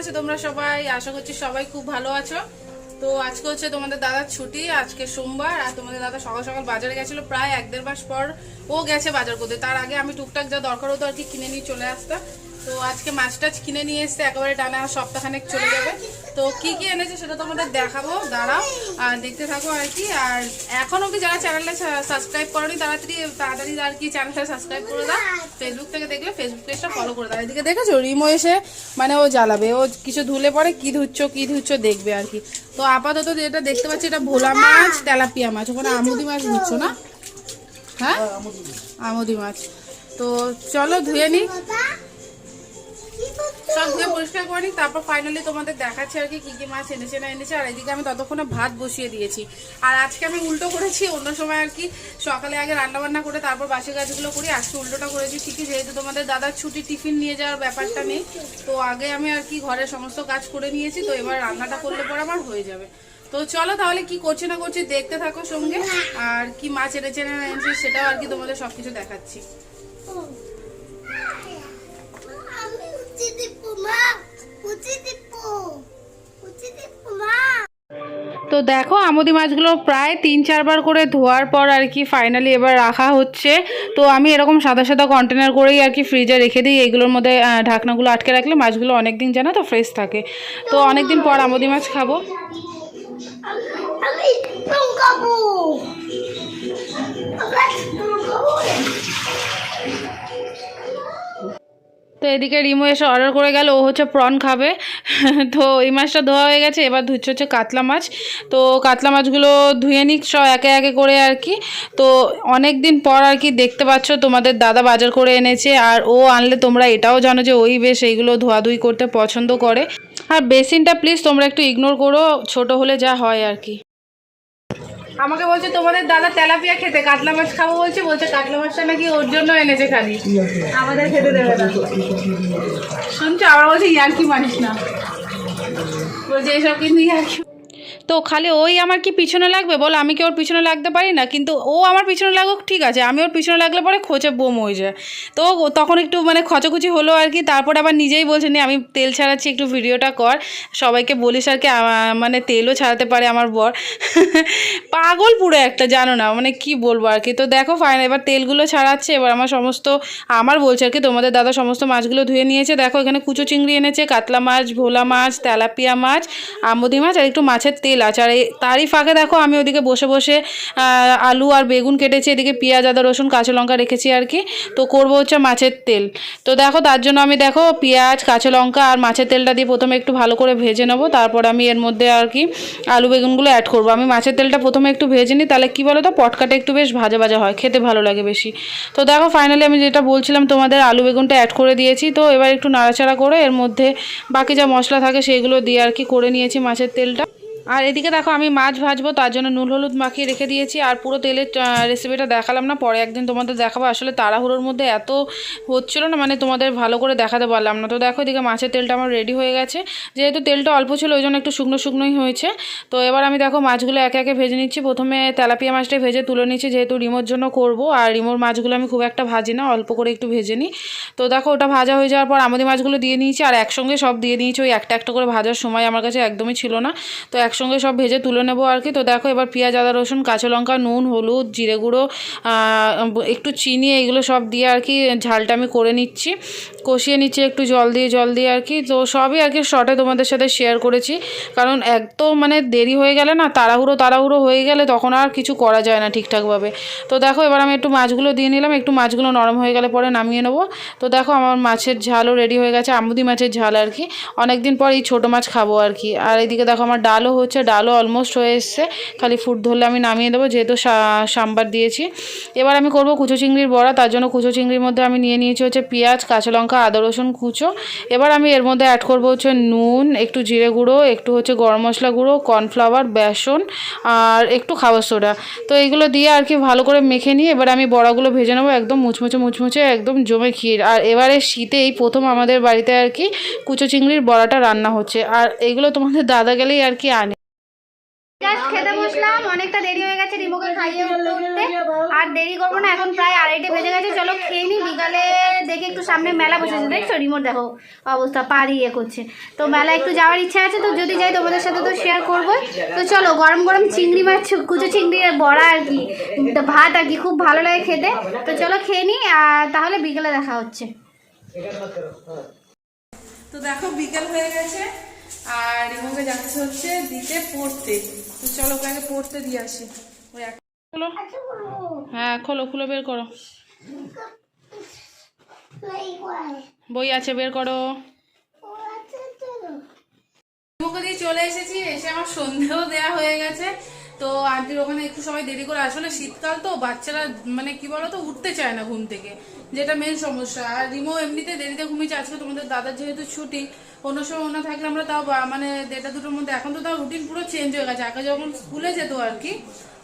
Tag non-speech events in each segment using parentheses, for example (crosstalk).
আছো, তোমরা সবাই, আশা করছি সবাই খুব ভালো আছো। তো আজকে হচ্ছে তোমাদের দাদার ছুটি, আজকে সোমবার, আর তোমাদের দাদা সকাল সকাল বাজারে গেছিল, প্রায় এক দেড় মাস পর ও গেছে বাজার করতে। তার আগে আমি টুকটাক যা দরকার হতো আর কি কিনে নিয়ে চলে আসতাম। তো আজকে মাছ টাছ কিনে নিয়ে এসছে একেবারে টানা সপ্তাহখানেক চলে যাবে। তো কি কি এনেছে সেটা তোমাদের দেখাবো দাঁড়াও আর দেখতে থাকো আর কি আর এখন অব্দি যারা চ্যানেলটা সাবস্ক্রাইব করনি তাড়াতাড়ি তাড়াতাড়ি আর কি চ্যানেলটা সাবস্ক্রাইব করে দাও। ফেসবুক থেকে দেখলে ফেসবুক পেজটা ফলো করে দাও। এদিকে দেখেছ রিমো এসে মানে ও জ্বালাবে ও কিছু ধুলে পরে কি ধুচ্ছ কি ধুচ্ছ দেখবে আর কি। তো আপাতত যেটা দেখতে পাচ্ছি এটা ভোলা মাছ তেলাপিয়া মাছ ওখানে আমুদি মাছ ধুচ্ছ না? হ্যাঁ? আমুদি মাছ। তো চলো ধুয়ে নিই পরিষ্কার করে নিই, তারপর ফাইনালি তোমাদের দেখাচ্ছি আর কি কি মাছ এনেছে এনেছে, আর আমি ততক্ষণে ভাত বসিয়ে দিয়েছি। আর আজকে আমি উল্টো করেছি, অন্য সময় আর কি সকালে আগে করে তারপর কাজগুলো করি, আজকে যেহেতু তোমাদের দাদার ছুটি টিফিন নিয়ে যাওয়ার ব্যাপারটা নেই, তো আগে আমি আর কি ঘরের সমস্ত কাজ করে নিয়েছি, তো এবার রান্নাটা করলে পরে আমার হয়ে যাবে। তো চলো তাহলে কি করছি না করছি দেখতে থাকো সঙ্গে, আর কি মাছ এনেছে না এনেছে সেটাও আর কি তোমাদের সবকিছু দেখাচ্ছি। তো দেখো আমদি মাছগুলো প্রায় তিন চারবার করে ধোয়ার পর আর কি ফাইনালি এবার রাখা হচ্ছে। তো আমি এরকম সাদা সাদা কন্টেনার করেই আর কি ফ্রিজে রেখে দিই। এইগুলোর মধ্যে ঢাকনাগুলো আটকে রাখলে মাছগুলো অনেক দিন জানো তো ফ্রেশ থাকে। তো অনেক দিন পর আমদি মাছ খাব। আমি তো এদিকে রিমো এসে অর্ডার করে গেল, ও হচ্ছে প্রন খাবে। (laughs) তো এই মাছটা ধোয়া হয়ে গেছে, এবার ধুচ্ছে হচ্ছে কাতলা মাছ। তো কাতলা মাছগুলো ধুয়ে নিক সব একে একে করে আর কি। তো অনেক দিন পর আর কি দেখতে পাচ্ছ, তোমাদের দাদা বাজার করে এনেছে, আর ও আনলে তোমরা এটাও জানো যে ওই বেশ এইগুলো ধোয়াধুয়ি করতে পছন্দ করে। আর বেসিনটা প্লিজ তোমরা একটু ইগনোর করো, ছোট হলে যা হয় আর কি। আমাকে বলছে, তোমাদের দাদা তেলাপিয়া খেতে, কাতলা মাছ খাব বলছে বলছে কাতলা মাছটা নাকি ওর জন্য এনেছে খালি। আমাদের খেতে দেবে না। শুনছো? আবার বলছে, ইয়ার্কি মানিস না। বলছে এইসব কিন্তু ইয়ার্কি তো খালি ওই আমার কি পিছনে লাগবে? বলো, আমি কি ওর পিছনে লাগতে পারি না? কিন্তু ও আমার পিছনে লাগুক, ঠিক আছে। আমি ওর পিছনে লাগলে পরে খোঁচে বোম হয়ে যায়। তো তখন একটু মানে খচখচি হলো আর কি। তারপরে আবার নিজেই বলছে, নি, আমি তেল ছাড়াচ্ছি, একটু ভিডিওটা কর। সবাইকে বলিস আর কি মানে তেলও ছাড়াতে পারে আমার বর। (laughs) পাগল পুরো একটা, জানো না? মানে কি বলব আর কি। তো দেখো ফাইনাল এবার তেলগুলো ছাড়াচ্ছে, এবার আমার সমস্ত, আমার বলছে আর কি, তোমাদের দাদা সমস্ত মাছগুলো ধুয়ে নিয়েছে। দেখো, এখানে কুচো চিংড়ি এনেছে, কাতলা মাছ, ভোলা মাছ, তেলাপিয়া মাছ, আমুদি মাছ আর একটু মাছের তেল আছে আর তারই ফাঁকে দেখো আমি ওদিকে বসে বসে আলু আর বেগুন কেটেছি, এদিকে পেঁয়াজ, আদা, রসুন, কাঁচা লঙ্কা রেখেছি আর কি। তো করব হচ্ছে মাছের তেল। তো দেখো তার জন্য আমি দেখো পেঁয়াজ, কাঁচা লঙ্কা আর মাছের তেলটা দিয়ে প্রথমে একটু ভালো করে ভেজে নেব। তারপর আমি এর মধ্যে আর কি আলু, বেগুনগুলো অ্যাড করব। আমি মাছের তেলটা প্রথমে একটু ভেজে নিই, তাহলে কী বলো তো পটকাটা একটু বেশ ভাজা ভাজা হয়, খেতে ভালো লাগে বেশি। তো দেখো ফাইনালি আমি যেটা বলছিলাম, তোমাদের আলু, বেগুনটা অ্যাড করে দিয়েছি। তো এবার একটু নাড়াচাড়া করে এর মধ্যে বাকি যা মশলা থাকে সেইগুলো দিয়ে আর কি করে নিয়েছি মাছের তেলটা। আর এদিকে দেখো, আমি মাছ ভাজবো, তার জন্য নুন হলুদ মাখিয়ে রেখে দিয়েছি, আর পুরো তেলের রেসিপিটা দেখালাম না, পরে একদিন তোমাদের দেখাবো। আসলে তাড়াহুড়োর মধ্যে এত হচ্ছিল না মানে তোমাদের ভালো করে দেখাতে পারলাম না। তো দেখো, এদিকে মাছের তেলটা আমার রেডি হয়ে গেছে। যেহেতু তেলটা অল্প ছিল, ওই জন্য একটু শুকনো শুকনোই হয়েছে। তো এবার আমি দেখো, মাছগুলো একে একে ভেজে নিচ্ছি। প্রথমে তেলাপিয়া মাছটা ভেজে তুলে নিচ্ছি, যেহেতু রিমোর জন্য করব। আর রিমোর মাছগুলো আমি খুব একটা ভাজি না, অল্প করে একটু ভেজে নিই। তো দেখো, ওটা ভাজা হয়ে যাওয়ার পর আমাদের মাছগুলো দিয়ে নিয়েছি, আর একসঙ্গে সব দিয়ে নিয়েছি। ওই একটা একটা করে ভাজার সময় আমার কাছে একদমই ছিল না। তো একসঙ্গে সব ভেজে তুলে নেব আর কি। তো দেখো, এবার পেঁয়াজ, আদা, রসুন, কাঁচা লঙ্কা, নুন, হলুদ, জিরে গুঁড়ো একটু চিনি এগুলো সব দিয়ে আর কি ঝালটা আমি করে নিচ্ছি। কষিয়ে নিচ্ছি একটু জল দিয়ে জল দিয়ে আর কি। তো সবই আর কি শর্টে তোমাদের সাথে শেয়ার করেছি। কারণ তো মানে দেরি হয়ে গেলে না, তাড়াহুড়ো তাড়াহুড়ো হয়ে গেলে তখন আর কিছু করা যায় না ঠিকঠাকভাবে। তো দেখো, এবার আমি একটু মাছগুলো দিয়ে নিলাম। একটু মাছগুলো নরম হয়ে গেলে পরে নামিয়ে নেব। তো দেখো, আমার মাছের ঝালও রেডি হয়ে গেছে আমুদি মাছের ঝাল আর কি। অনেক দিন পর এই ছোটো মাছ খাব আর কি। আর এদিকে দেখো, আমার ডালও হচ্ছে, ডালও অলমোস্ট হয়ে এসছে। খালি ফুট ধরলে আমি নামিয়ে দেবো, যেহেতু সাম্বার দিয়েছি। এবার আমি করব কুচো চিংড়ির বড়া, তার জন্য কুচো চিংড়ির মধ্যে আমি নিয়ে নিয়েছি হচ্ছে পেঁয়াজ, কাঁচা লঙ্কা, আদা, রসুন, কুচো। এবার আমি এর মধ্যে অ্যাড করব হচ্ছে নুন, একটু জিরে গুঁড়ো, একটু হচ্ছে গরম মশলা গুঁড়ো কর্নফ্লাওয়ার বেসন, আর একটু খাবার সোডা তো এইগুলো দিয়ে আর কি ভালো করে মেখে নিয়ে এবার আমি বড়াগুলো ভেজে নেব একদম মুচমুচে মুচমুচে, একদম জমে ক্ষীর। আর এবারে শীতে এই প্রথম আমাদের বাড়িতে আর কি কুচো চিংড়ির বড়াটা রান্না হচ্ছে। আর এইগুলো তোমাদের দাদা গেলেই আর কি আনে জাস্ট খেতে বসলাম অনেকটা দেরি হয়ে গেছে রিমোকে খাইয়ে উঠতে। উঠতে আর দেরি করব না এখন প্রায় আড়াইটে বেজে গেছে চলো খেয়ে নি বিকালে দেখে একটু সামনে মেলা বসেছে দেখছ? রিমোট দেখো অবস্থা পারি ইয়ে করছে। তো মেলা একটু যাওয়ার ইচ্ছা আছে তো যদি যাই তোমাদের সাথে তো শেয়ার করব। তো চলো গরম গরম চিংড়ি মাছ কুচো চিংড়ি বড়া আর কি ভাত আর কি খুব ভালো লাগে খেতে। তো চলো খেয়ে নি আর তাহলে বিকেলে দেখা হচ্ছে। তো দেখো বিকেল হয়ে গেছে। আর রিমোকে যাচ্ছে হচ্ছে দিতে পড়তে। তো চলো ওকে আগে পড়তে দিয়ে আসি। ওই খোলো। হ্যাঁ খোলো খুলে বের করো। বই আছে বের করো। রিমোকে দিয়ে চলে এসেছি এসে আমার সন্ধেও দেয়া হয়ে গেছে। তো আন্টির ওখানে একটু সময় দেরি করে আসলে শীতকাল তো বাচ্চারা মানে কি বলতো উঠতে চায় না ঘুম থেকে যেটা মেন সমস্যা। আর রিমো এমনিতে দেরিতে ঘুমিয়েছে আজকে তোমাদের দাদার যেহেতু ছুটি অন্য সময় অন্য থাকলে আমরা তাও মানে দেড়টা দুটোর মধ্যে এখন তো তাও রুটিন পুরো চেঞ্জ হয়ে গেছে। আগে যখন স্কুলে যেত আর কি,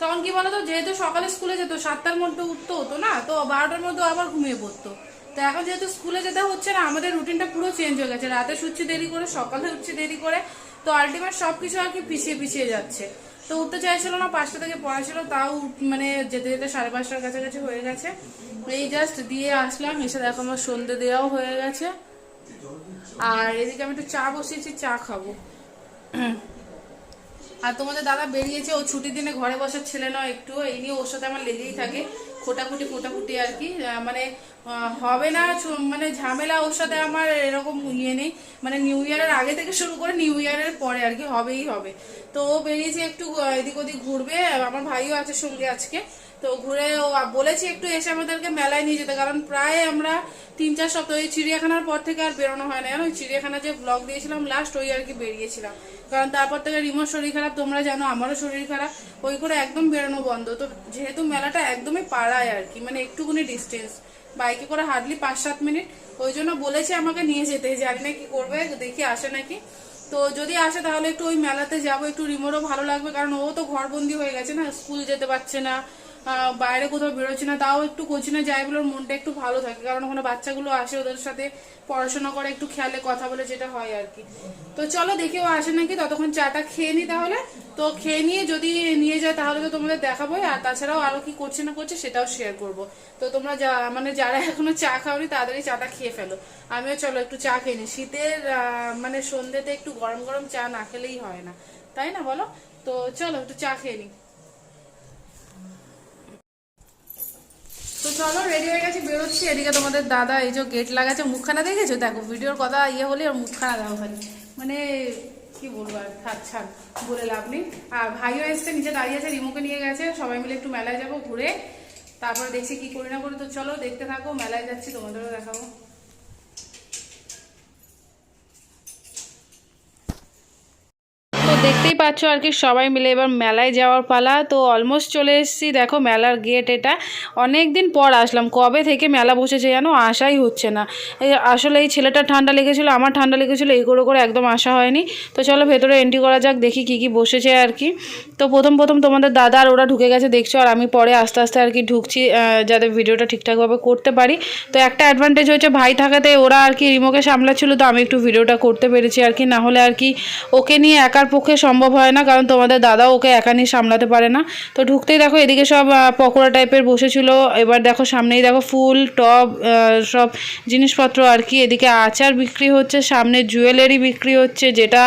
তখন কি বলতো, যেহেতু সকালে স্কুলে যেত, সাতটার মধ্যে উঠতে হতো না, তো বারোটার মধ্যে আবার ঘুমিয়ে পড়তো। তো এখন যেহেতু স্কুলে যেতে হচ্ছে না, আমাদের রুটিনটা পুরো চেঞ্জ হয়ে গেছে। রাতে শুচ্ছি দেরি করে, সকালে উঠছি দেরি করে, তো আলটিমেট সব কিছু আর কি পিছিয়ে পিছিয়ে যাচ্ছে। তো উঠতে চাইছিল না, পাঁচটা থেকে পড়া ছিল, তাও মানে যেতে যেতে সাড়ে পাঁচটার কাছাকাছি হয়ে গেছে। এই জাস্ট দিয়ে আসলাম, এসে দেখো আমার সন্ধে দেওয়াও হয়ে গেছে। আর এদিকে আমি একটু চা বসিয়েছি, চা খাব। আর তোমাদের দাদা বেরিয়েছে, ও ছুটির দিনে ঘরে বসার ছেলে নয় একটু, এই নিয়ে ওর সাথে আমার লেগেই থাকে, খোটাখুটি খোটাখুটি আর কি। মানে হবে না মানে ঝামেলা ওর সাথে আমার এরকম ইয়ে নেই। মানে নিউ ইয়ারের আগে থেকে শুরু করে নিউ ইয়ারের পরে আর কি, হবেই হবে। তো ও বেরিয়েছে একটু এদিক ওদিক ঘুরবে, আমার ভাইও আছে সঙ্গে আজকে। তো ঘুরে ও বলেছি একটু এসে আমাদেরকে মেলায় নিয়ে যেতে, কারণ প্রায় আমরা তিন চার সপ্তাহ ওই চিড়িয়াখানার পর থেকে আর বেরোনো হয় না। জানো ওই চিড়িয়াখানা যে ব্লগ দিয়েছিলাম লাস্ট ওই আর কি বেরিয়েছিলাম। কারণ তারপর থেকে রিমোর শরীর খারাপ, তোমরা জানো আমারও শরীর খারাপ, ওই করে একদম বেরোনো বন্ধ। তো যেহেতু মেলাটা একদমই পাড়ায় আর কি মানে একটুকুনি ডিস্টেন্স বাইকে করে হার্ডলি পাঁচ সাত মিনিট ওই জন্য বলেছে আমাকে নিয়ে যেতে জানি না কি করবে, দেখি আসে নাকি। তো যদি আসে তাহলে একটু ওই মেলাতে যাব, একটু রিমোরও ভালো লাগবে, কারণ ও তো ঘরবন্দি হয়ে গেছে না, স্কুল যেতে পারছে না। বাইরে কোথাও বেরোচ্ছে না, তাও একটু কোচিনে ওর মনটা একটু ভালো থাকে, কারণ ওখানে বাচ্চাগুলো আসে, ওদের সাথে পড়াশোনা করে, একটু খেয়ালে কথা বলে যেটা হয় আর কি। তো চলো দেখি ও আসে নাকি, ততক্ষণ চাটা খেয়ে নি তাহলে। তো খেয়ে নিয়ে যদি নিয়ে যায় তাহলে তো তোমাদের দেখাবোই, আর তাছাড়াও আরও কি করছে না করছে সেটাও শেয়ার করব। তো তোমরা যা মানে যারা এখনও চা খাওনি তাড়াতাড়ি চাটা খেয়ে ফেলো। আমিও চলো একটু চা খেয়ে নি। শীতের মানে সন্ধ্যেতে একটু গরম গরম চা না খেলেই হয় না। তাই না বলো? তো চলো একটু চা খেয়ে নি। তো চলো রেডি হয়ে গেছে, বেরোচ্ছি। এদিকে তোমাদের দাদা, এই যে গেট লাগাচ্ছে, মুখখানা দেখেছ? দেখো ভিডিওর কথা ইয়ে হলে আর মুখখানা দেওয়া খালি মানে কি বলব আর, থাক, ছাড়, বলে লাভ নেই। আর ভাইও এসছে, নিচে দাঁড়িয়ে আছে, রিমোকে নিয়ে গেছে। সবাই মিলে একটু মেলায় যাব, ঘুরে। তারপরে দেখছি কি করি না করি, তো চলো, দেখতে থাকো, মেলায় যাচ্ছি, তোমাদেরও দেখাবো তো দেখতেই পাচ্ছ আর কি, সবাই মিলে এবার মেলায় যাওয়ার পালা। তো অলমোস্ট চলে এসেছি, দেখো মেলার গেট এটা। অনেক দিন পর আসলাম, কবে থেকে মেলা বসেছে জানো আসাই হচ্ছে না। আসলে এই ছেলেটার ঠান্ডা লেগেছিলো, আমার ঠান্ডা লেগেছিলো, এই করে করে একদম আসা হয়নি। তো চলো ভেতরে এন্ট্রি করা যাক, দেখি কি কি বসেছে আর কি। তো প্রথম প্রথম তোমাদের দাদা আর ওরা ঢুকে গেছে, দেখছ, আর আমি পরে আস্তে আস্তে আর কি ঢুকছি যাতে ভিডিওটা ঠিকঠাকভাবে করতে পারি। তো একটা অ্যাডভান্টেজ হয়েছে, ভাই থাকাতে ওরা আর কি রিমোকে সামলাচ্ছিল, তো আমি একটু ভিডিওটা করতে পেরেছি আর কি। না হলে আর কি ওকে নিয়ে একার পক্ষে সম্ভব হয় না কারণ তোমাদের দাদা ওকে একা নিয়ে সামলাতে পারে না। তো ঢুকতেই দেখো এদিকে সব পকোড়া টাইপের বসেছিল এবার দেখো সামনেই দেখো ফুল আহ, সব জিনিসপত্র আর কি। এদিকে আচার বিক্রি হচ্ছে সামনে জুয়েলারি বিক্রি হচ্ছে যেটা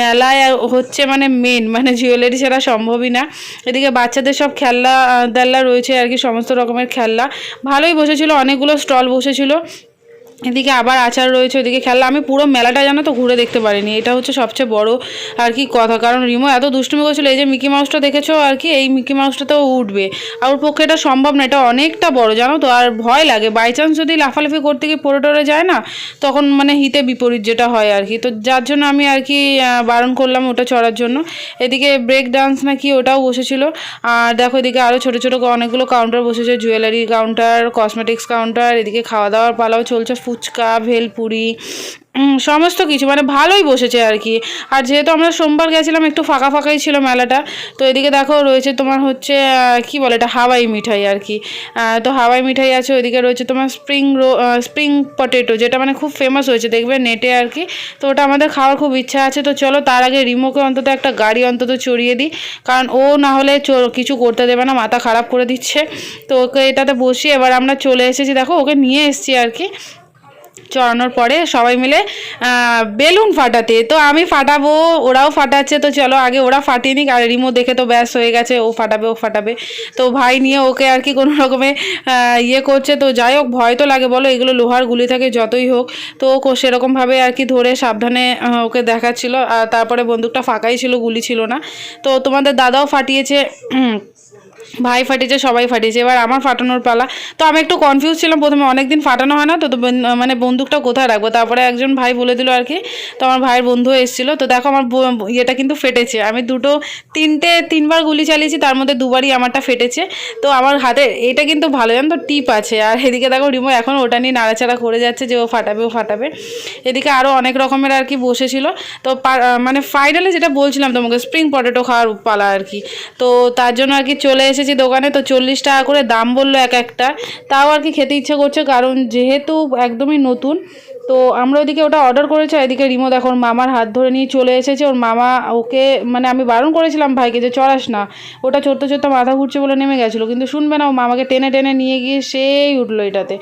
মেলায় হচ্ছে মানে মেন মানে জুয়েলারি ছাড়া সম্ভবই না। এদিকে বাচ্চাদের সব খেলনা দেল্লা রয়েছে আর কি সমস্ত রকমের খেলনা। ভালোই বসেছিল অনেকগুলো স্টল বসেছিল। এদিকে আবার আচার রয়েছে, ওদিকে খেলা আমি পুরো মেলাটা জানো তো ঘুরে দেখতে পারিনি। এটা হচ্ছে সবচেয়ে বড় আর কি কথা। কারণ রিমো এত দুষ্টুমি করছিল, এই যে মিকি মাউসটা দেখেছ আর কি, এই মিকি মাউসটাতেও উঠবে। আর ওর পক্ষে এটা সম্ভব না, এটা অনেকটা বড়, জানো তো। আর ভয় লাগে। বাই চান্স যদি লাফালাফি করতে গিয়ে পড়ে টরে যায় না, তখন মানে হিতে বিপরীত যেটা হয় আর কি। তো যার জন্য আমি আর কি বারণ করলাম ওটা চড়ার জন্য। এদিকে ব্রেক ডান্স না কি ওটাও বসেছিল। আর দেখো এদিকে আরও ছোটো ছোটো অনেকগুলো কাউন্টার বসেছে। জুয়েলারি কাউন্টার কসমেটিক্স কাউন্টার এদিকে খাওয়া দাওয়ার পালাও চলছে। ফুচকা, ভেলপুরি সমস্ত কিছু মানে ভালোই বসেছে আর কি। আর যেহেতু আমরা সোমবার গেছিলাম, একটু ফাঁকা ফাঁকাই ছিল মেলাটা, তো এদিকে দেখো রয়েছে তোমার হচ্ছে কি বলে এটা, হাওয়াই মিঠাই আর কি। তো হাওয়াই মিঠাই আছে, ওইদিকে রয়েছে তোমার স্প্রিং রো স্প্রিং পটেটো, যেটা মানে খুব ফেমাস হয়েছে, দেখবে নেটে আর কি। তো ওটা আমাদের খাওয়ার খুব ইচ্ছা আছে, তো চলো তার আগে রিমোকে অন্তত একটা গাড়ি অন্তত চড়িয়ে দিই, কারণ ও না হলে কিছু করতে দেবে না, মাথা খারাপ করে দিচ্ছে। তো ওকে এটাতে বসিয়ে এবার আমরা চলে এসেছি, দেখো ওকে নিয়ে এসেছি আর কি। চড়ানোর পরে সবাই মিলে বেলুন ফাটাতে। তো আমি ফাটাবো, ওরাও ফাটাচ্ছে, তো চলো আগে ওরা ফাটিয়ে নিক, আর রিমো দেখে তো ব্যাস হয়ে গেছে, ও ফাটাবে ও ফাটাবে। তো ভাই নিয়ে ওকে আর কি কোনো রকমে ইয়ে করছে, তো যাই হোক, ভয় তো লাগে, বলো, এগুলো লোহার গুলি থাকে, যতই হোক। তো ও সেরকমভাবে আর কি ধরে সাবধানে ওকে দেখাচ্ছিল। আর তারপরে বন্দুকটা ফাঁকাই ছিল, গুলি ছিল না। তো তোমাদের দাদাও ফাটিয়েছে ভাই ফাটিয়েছে, সবাই ফাটিয়েছে। এবার আমার ফাটানোর পালা। তো আমি একটু কনফিউজ ছিলাম, প্রথমে অনেক দিন ফাটানো হয় না, তো মানে বন্দুকটা কোথায় রাখব? তারপরে একজন ভাই বলে দিল আর কি, তো আমার ভাইয়ের বন্ধু এসেছিল। তো দেখো আমার ইয়েটা কিন্তু ফেটেছে। আমি দুটো, তিনটে, তিনবার গুলি চালিয়েছি, তার মধ্যে দুবারই আমারটা ফেটেছে। তো আমার হাতে, এটা কিন্তু ভালো, জানো তো, টিপ আছে। আর এদিকে দেখো রিমো এখন ওটা নিয়ে নাড়াচাড়া করে যাচ্ছে যে ও ফাটাবে ও ফাটাবে। এদিকে আরও অনেক রকমের আর কি বসেছিল। তো মানে ফাইনালি যেটা বলছিলাম তোমাকে স্প্রিং পটেটো খাওয়ার পালা আর কি। তো তার জন্য আর কি চলে এসেছি দোকানে, তো চল্লিশ টাকা করে দাম বলল এক একটা। তাও আর কি খেতে ইচ্ছে করছে, কারণ যেহেতু একদমই নতুন তো আমরা ওদিকে ওটা অর্ডার করেছি এদিকে রিমো দেখো ওর মামার হাত ধরে নিয়ে চলে এসেছে। ওর মামা ওকে মানে আমি বারণ করেছিলাম ভাইকে যে চড়াস না। ওটা চড়তে চড়তে মাথা ঘুরছে বলে নেমে গেছিল। কিন্তু শুনবে না ও মামাকে টেনে টেনে নিয়ে গিয়ে সেই উঠল এটাতে।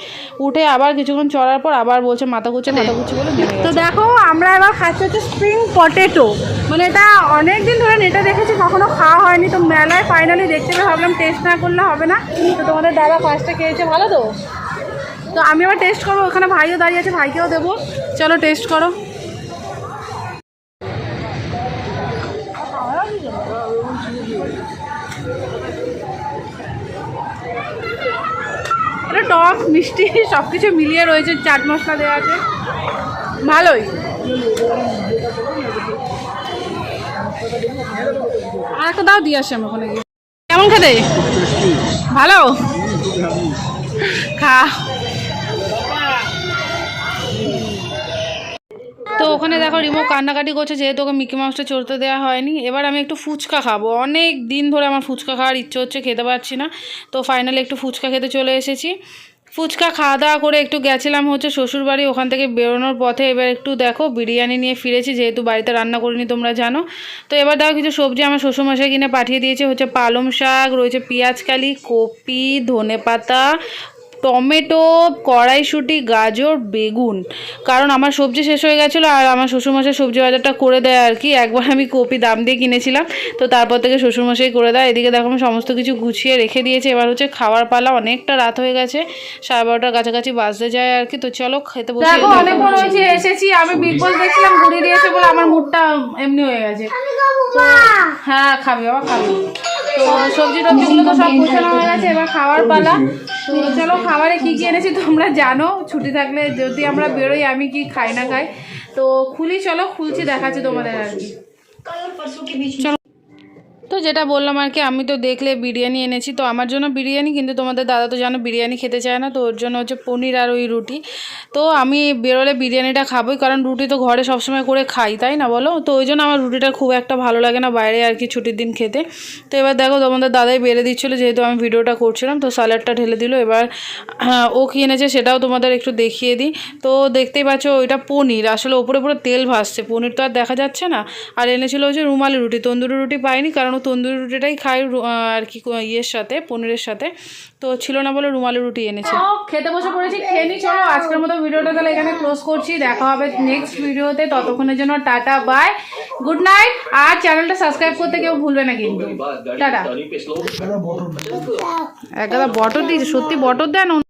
উঠে আবার কিছুক্ষণ চড়ার পর আবার বলছে মাথা ঘুরছে মাথা ঘুরছে বলে নেমে তো দেখো আমরা এবার খাচ্ছি হচ্ছে স্প্রিং পটেটো মানে এটা অনেক দিন ধরে নেটে দেখেছি কখনো খাওয়া হয়নি। তো মেলায় ফাইনালি দেখতে ভাবলাম টেস্ট না করলে হবে না। তো তোমাদের দাদা ফার্স্টে খেয়েছে ভালো তো? তো আমি আবার টেস্ট করব, ওখানে ভাইও দাঁড়িয়ে আছে, ভাইকেও দেবো। চলো টেস্ট করো। টক, মিষ্টি (laughs) সব কিছু মিলিয়ে রয়েছে, চাট মশলা দেওয়া আছে। ভালোই। আর একটা দাও, দিয়ে আসি আমি ওখানে গিয়ে। কেমন খেতে? ভালো? খা। তো ওখানে দেখো রিমো কান্নাকাটি করছে, যেহেতু ওকে মিকি মাউসটা চড়তে দেওয়া হয়নি। এবার আমি একটু ফুচকা খাব। অনেক দিন ধরে আমার ফুচকা খাওয়ার ইচ্ছে হচ্ছে, খেতে পারছি না। তো ফাইনালি একটু ফুচকা খেতে চলে এসেছি। ফুচকা খাওয়া দাওয়া করে একটু গেছিলাম হচ্ছে শ্বশুরবাড়ি, ওখান থেকে বেরোনোর পথে। এবার একটু দেখো, বিরিয়ানি নিয়ে ফিরেছি, যেহেতু বাড়িতে রান্না করিনি, তোমরা জানো। তো এবার দেখো কিছু সবজি আমার শ্বশুরমশাই কিনে পাঠিয়ে দিয়েছে, হচ্ছে পালং শাক, রয়েছে পেঁয়াজকালি কপি, ধনেপাতা টমেটো কড়াইশুঁটি গাজর বেগুন। কারণ আমার সবজি শেষ হয়ে গেছিল আর আমার শ্বশুরমশাই সবজি বাজারটা করে দেয় আর কি। একবার আমি কপি দাম দিয়ে কিনেছিলাম তো তারপর থেকে শ্বশুরমশাই করে দেয়। এদিকে দেখো আমি সমস্ত কিছু গুছিয়ে রেখে দিয়েছি। এবার হচ্ছে খাওয়ার পালা অনেকটা রাত হয়ে গেছে সাড়ে বারোটার কাছাকাছি বাজতে যায় আর কি। তো চলো খেতে বসে দেখো অনেকক্ষণ হয়েছে এসেছি। আমি বিগ বস দেখছিলাম ঘুরে দিয়েছে বলে আমার মুডটা এমনি হয়ে গেছে। হ্যাঁ খাবি বাবা খাবি। তো সবজি টবজিগুলো তো সব গোছানো হয়ে গেছে এবার খাওয়ার পালা। তো চলো খাবারে কি কি এনেছি তোমরা জানো ছুটি থাকলে যদি আমরা বেরোই আমি কি খাই না খাই। তো খুলি চলো খুলছি দেখাচ্ছি তোমাদের আর কি। তো যেটা বললাম আর কি আমি তো দেখলে বিরিয়ানি এনেছি। তো আমার জন্য বিরিয়ানি কিন্তু তোমাদের দাদা তো জানো বিরিয়ানি খেতে চায় না তো ওর জন্য হচ্ছে পনির আর ওই রুটি। তো আমি বেরোলে বিরিয়ানিটা খাবোই কারণ রুটি তো ঘরে সবসময় করে খাই তাই না বলো? তো ওই জন্য আমার রুটিটা খুব একটা ভালো লাগে না বাইরে আর কি ছুটির দিন খেতে। তো এবার দেখো তোমাদের দাদাই বেড়ে দিচ্ছিল যেহেতু আমি ভিডিওটা করছিলাম তো স্যালাডটা ঢেলে দিল। এবার হ্যাঁ, ও কী এনেছে সেটাও তোমাদের একটু দেখিয়ে দিই। তো দেখতেই পাচ্ছ ওইটা পনির আসলে ওপরে পুরো তেল ভাসছে পনির তো আর দেখা যাচ্ছে না। আর এনেছিল হচ্ছে রুমালি রুটি তন্দুরি রুটি পাইনি কারণ তন্দুরি রুটিটাই খাই আর কি ইয়ের সাথে পনিরের সাথে। তো ছিল না বলে রুমালি রুটি এনেছে। খেতে বসে পড়েছি। খেয়ে নি চলো আজকের মতো ভিডিওটা তাহলে এখানে ক্লোজ করছি। দেখা হবে নেক্সট ভিডিওতে। ততক্ষণের জন্য টাটা বাই গুড নাইট আর চ্যানেলটা সাবস্ক্রাইব করতে কেউ ভুলবে না কিন্তু। টাটা। একদম বটর দিয়েছে। সত্যি বটর দেন